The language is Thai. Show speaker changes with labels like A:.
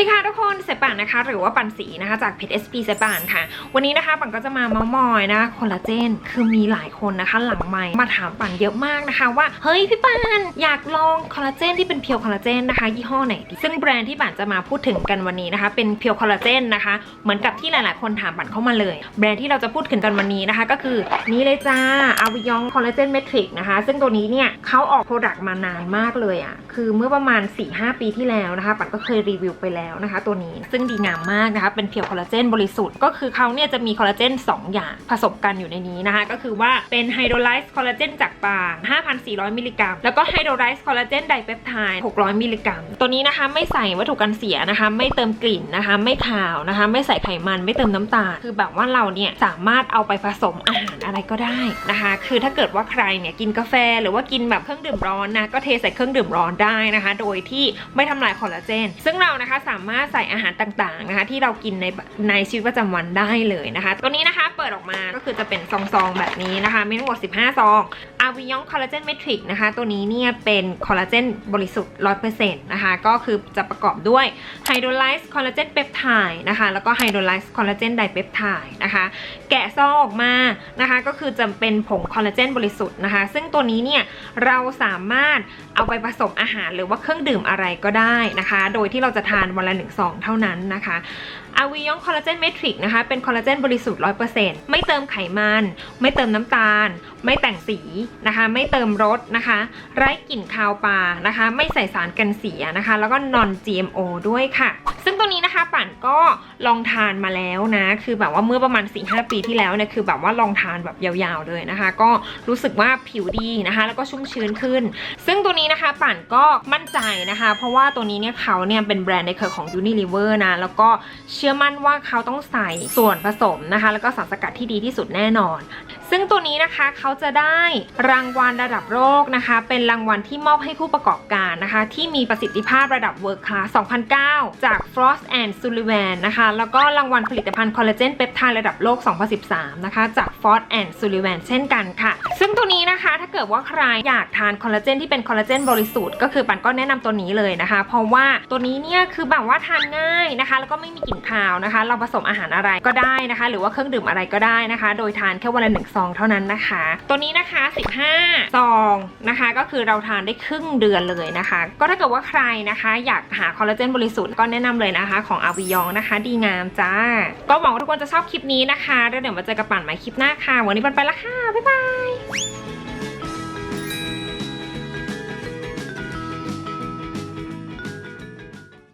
A: ดีค่ะทุกคนเสป่านนะคะ หรือว่าปันสีนะคะจากเพจ SP เสป่านค่ะ วันนี้นะคะปันก็จะมาเมาส์มอยนะคอลลาเจนคือมีหลายคนนะคะ หลังไมค์มาถามปันเยอะมากนะคะ ว่าเฮ้ยพี่ปันอยากลองคอลลาเจนที่เป็นเพียวคอลลาเจนนะคะ ยี่ห้อไหนดีซึ่งแบรนด์ที่ปันจะมาพูดถึงกันวันนี้นะคะ เป็นเพียวคอลลาเจนนะคะเหมือนกับที่หลาย ๆ คนถามปันเข้ามาเลย แบรนด์ที่เราจะพูดถึงกันวันนี้นะคะ ก็คือนี่เลยจ้าอาวิยองคอลลาเจนเมทริกนะคะ ซึ่งตัวนี้เนี่ยเขาออกโปรดักต์มานานมากเลยอะคือเมื่อประมาณ 4-5 ปีที่แล้วนะคะ ปันก็เคยรีวิวไปแล้วนะคะ ตัวนี้ซึ่งดีงามมากนะคะเป็นเพียวคอลลาเจนบริสุทธิ์ก็คือเขาเนี่ยจะมีคอลลาเจน2 อย่างผสมกันอยู่ในนี้นะคะก็คือว่าเป็นไฮโดรไลซ์คอลลาเจนจากปลา5,400 มิลลิกรัม แล้วก็ไฮโดรไลซ์คอลลาเจนไดเปปไทด์600 มิลลิกรัม ตัวนี้นะคะไม่ใส่วัตถุกันเสียนะคะ ไม่เติมกลิ่นนะคะ ไม่ขาวนะคะ ไม่ใส่ไขมันไม่เติมน้ำตาล คือแบบว่าเราเนี่ยสามารถเอาไปผสมอาหารอะไรก็ได้นะคะ คือถ้าเกิดว่าใครเนี่ยกินกาแฟหรือว่ากินแบบเครื่องดื่มร้อนนะก็เทใส่เครื่องดื่มร้อนได้นะคะ โดยที่ไม่ทำลายคอลลาเจน ซึ่งเรานะคะสามารถใส่อาหารต่างๆนะคะที่เรากินในในชีวิตประจำวันได้เลยนะคะ ตัวนี้นะคะเปิดออกมาก็คือจะเป็นซองๆแบบนี้นะคะมีทั้งหมด 15 ซอง วิยองคอลลาเจนเมทริกนะคะ ตัวนี้เนี่ยเป็นคอลลาเจนบริสุทธิ์100%นะคะ ก็คือจะประกอบด้วยไฮโดรไลซ์คอลลาเจนเปปไทด์นะคะ แล้วก็ไฮโดรไลซ์คอลลาเจนไดเปปไทด์นะคะ แกะซองออกมานะคะ ก็คือจะเป็นผงคอลลาเจนบริสุทธิ์นะคะ ซึ่งตัวนี้เนี่ยเราสามารถเอาไปผสมอาหารหรือว่าเครื่องดื่มอะไรก็ได้นะคะ โดยที่เราจะทานวันละหนึ่งซองเท่านั้นนะคะอาวิยองคอลลาเจนเมทริกนะคะ เป็นคอลลาเจนบริสุทธิ์100%ไม่เติมไขมัน ไม่เติมน้ำตาล ไม่แต่งสีนะคะไม่เติมรสนะคะ ไร้กลิ่นคาวปลานะคะ ไม่ใส่สารกันเสียนะคะ แล้วก็ non GMO ด้วยค่ะ ซึ่งตัวนี้นะคะปั่นก็ลองทานมาแล้วนะ คือแบบว่าเมื่อประมาณ 4-5 ปีที่แล้วเนี่ยคือแบบว่าลองทานแบบยาวๆเลยนะคะ ก็รู้สึกว่าผิวดีนะคะ แล้วก็ชุ่มชื้นขึ้น ซึ่งตัวนี้นะคะปั่นก็มั่นใจนะคะ เพราะว่าตัวนี้เนี่ยเขาเนี่ยเป็นแบรนด์ในเครือของ Unilever นะแล้วก็เชื่อมั่นว่าเขาต้องใส่ส่วนผสมนะคะ แล้วก็สารสกัดที่ดีที่สุดแน่นอน ซึ่งตัวนี้นะคะเขาจะได้รางวัลระดับโลกนะคะ เป็นรางวัลที่มอบให้ผู้ประกอบการนะคะ ที่มีประสิทธิภาพระดับ World Class 2009 จาก Frost and Sullivan นะคะ แล้วก็รางวัลผลิตภัณฑ์คอลลาเจนเปปไทด์ระดับโลก 2013 นะคะ จาก Frost and Sullivan เช่นกันค่ะ ซึ่งตัวนี้นะคะถ้าเกิดว่าใครอยากทานคอลลาเจนที่เป็นคอลลาเจนบริสุทธิ์ก็คือปันก็แนะนำตัวนี้เลยนะคะ เพราะว่าตัวนี้เนี่ยคือแบบว่าทานง่ายนะคะ แล้วก็ไม่มีกลิ่นคาวนะคะ เราผสมอาหารอะไรก็ได้นะคะ หรือว่าเครื่องดื่มอะไรก็ได้นะคะ โดยทานแค่วันละหนึ่งซองเท่านั้นนะคะ ตัวนี้นะคะ 15 ซองนะคะ ก็คือเราทานได้ครึ่งเดือนเลยนะคะ ก็ถ้าเกิดว่าใครนะคะอยากหาคอลลาเจนบริสุทธิ์ก็แนะนำเลยนะคะ ของอาวิยองนะคะ ดีงามจ้า ก็หวังว่าทุกคนจะชอบคลิปนี้นะคะแล้วเดี๋ยวมาเจอกับปั่นใหม่คลิปหน้าค่ะ วันนี้ปันไปละค่ะ บ๊ายบาย